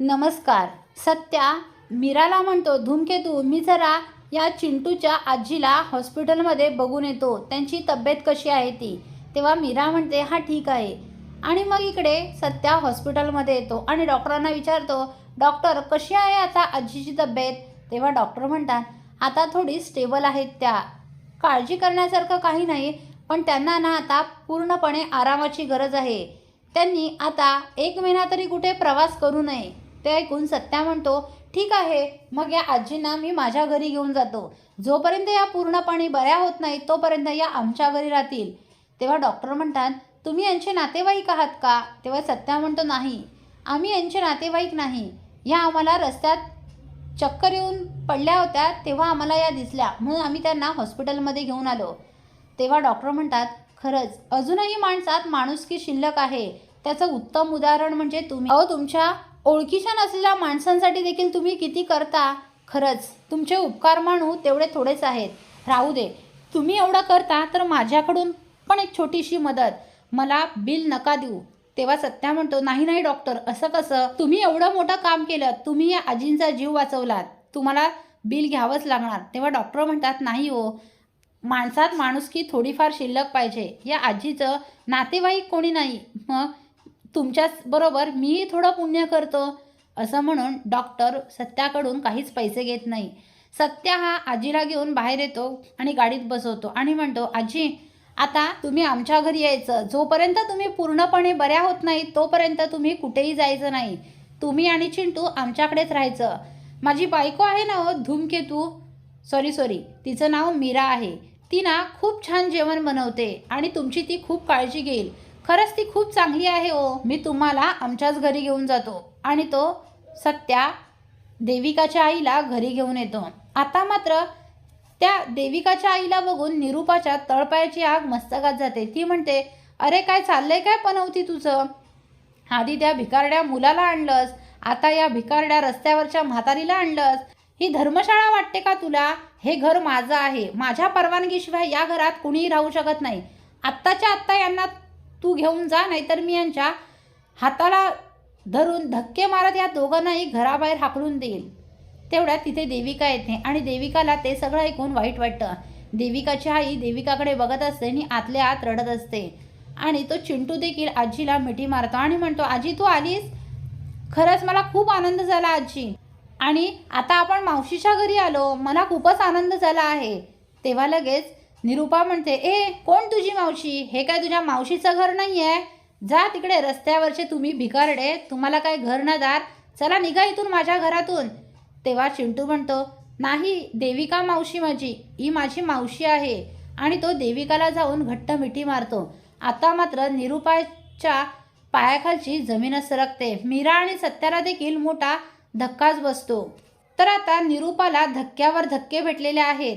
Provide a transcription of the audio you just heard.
नमस्कार. सत्या मीराला म्हणतो धूमकेतू मी जरा या चिंटूच्या आजीला हॉस्पिटलमध्ये बघून येतो. त्यांची तब्येत कशी आहे ती? तेव्हा मीरा म्हणते हा ठीक आहे. आणि मग इकडे सत्या हॉस्पिटलमध्ये येतो आणि डॉक्टरांना विचारतो डॉक्टर कशी आहे आता आजीची तब्येत? तेव्हा डॉक्टर म्हणतात आता थोडी स्टेबल आहेत त्या. काळजी करण्यासारखं काही नाही पण त्यांना ना आता पूर्णपणे आरामाची गरज आहे. त्यांनी आता एक महिना तरी कुठे प्रवास करू नये. ते ऐकून सत्या म्हणतो ठीक आहे मग या आजींना मी माझ्या घरी घेऊन जातो. जोपर्यंत या पूर्णपणे बऱ्या होत नाही तोपर्यंत या आमच्या घरी राहतील. तेव्हा डॉक्टर म्हणतात तुम्ही यांचे नातेवाईक आहात का? तेव्हा सत्या म्हणतो नाही आम्ही यांचे नातेवाईक नाही. या आम्हाला रस्त्यात चक्कर येऊन पडल्या होत्या तेव्हा आम्हाला या दिसल्या. म्हणून आम्ही त्यांना हॉस्पिटलमध्ये घेऊन आलो. तेव्हा डॉक्टर म्हणतात खरंच अजूनही माणसात माणुसकी शिल्लक आहे. त्याचं उत्तम उदाहरण म्हणजे तुम्ही. अहो तुमच्या ओळखीच्या नसलेल्या माणसांसाठी देखील तुम्ही किती करता? खरंच तुमचे उपकार मानू तेवढे थोडेच आहेत. राहू दे. तुम्ही एवढं करता तर माझ्याकडून पण एक छोटीशी मदत. मला बिल नका देऊ. तेव्हा सत्या म्हणतो नाही नाही डॉक्टर असं कसं? तुम्ही एवढं मोठं काम केलं तुम्ही या आजींचा जीव वाचवलात. तुम्हाला बिल घ्यावंच लागणार. तेव्हा डॉक्टर म्हणतात नाही हो. माणसात माणुसकी थोडीफार शिल्लक पाहिजे. या आजीचं नातेवाईक कोणी नाही. मग तुमच्याच बरोबर मीही थोडं पुण्य करतो असं म्हणून डॉक्टर सत्याकडून काहीच पैसे घेत नाही. सत्या हा आजीला घेऊन बाहेर येतो आणि गाडीत बसवतो आणि म्हणतो आजी आता तुम्ही आमच्या घरी यायचं. जोपर्यंत तुम्ही पूर्णपणे बऱ्या होत नाही तोपर्यंत तुम्ही कुठेही जायचं नाही. तुम्ही आणि चिंटू आमच्याकडेच राहायचं. माझी बायको आहे ना हो धूमकेतू. सॉरी सॉरी तिचं नाव मीरा आहे. ती ना खूप छान जेवण बनवते आणि तुमची ती खूप काळजी घेईल. खरंच ती खूप चांगली आहे ओ. मी तुम्हाला आमच्याच घरी घेऊन जातो. आणि तो सत्या देविकाच्या आईला घरी घेऊन येतो. आता मात्र त्या देविकाच्या आईला बघून निरूपाच्या तळपायाची आग मस्तकात जाते. ती म्हणते अरे काय चाललंय? काय पनवती तुझं? आधी त्या भिकारड्या मुलाला आणलंस. आता या भिकारड्या रस्त्यावरच्या म्हातारीला आणलंस. ही धर्मशाळा वाटते का तुला? हे घर माझं आहे. माझ्या परवानगीशिवाय या घरात कुणीही राहू शकत नाही. आत्ताच्या आत्ता यांना तू घेऊन जा नाहीतर मी यांच्या हाताला धरून धक्के मारत या दोघांनाही घराबाहेर हाकलून देईल. तेवढ्यात तिथे देविका येते आणि देविकाला ते सगळं ऐकून वाईट वाटतं. देविकाची आई देविकाकडे बघत असते आणि आतल्या आत रडत असते. आणि तो चिंटू देखील आजीला मिठी मारतो आणि म्हणतो आजी तू आलीस? खरंच मला खूप आनंद झाला आजी. आणि आता आपण मावशीच्या घरी आलो. मला खूपच आनंद झाला आहे. तेव्हा लगेच निरूपा म्हणते ए कोण तुझी मावशी? हे काय तुझ्या मावशीचं घर नाही आहे जा तिकडे रस्त्यावरचे तुम्ही भिकारडे. तुम्हाला काय घर ना दार? चला निघा इथून माझ्या घरातून. तेव्हा चिंटू म्हणतो नाही देविका मावशी माझी. ही माझी मावशी आहे. आणि तो देविकाला जाऊन घट्ट मिठी मारतो. आता मात्र निरूपाच्या पायाखालची जमीनच सरकते. मीरा आणि सत्याला देखील मोठा धक्काच बसतो. तर आता निरूपाला धक्क्यावर धक्के भेटलेले आहेत.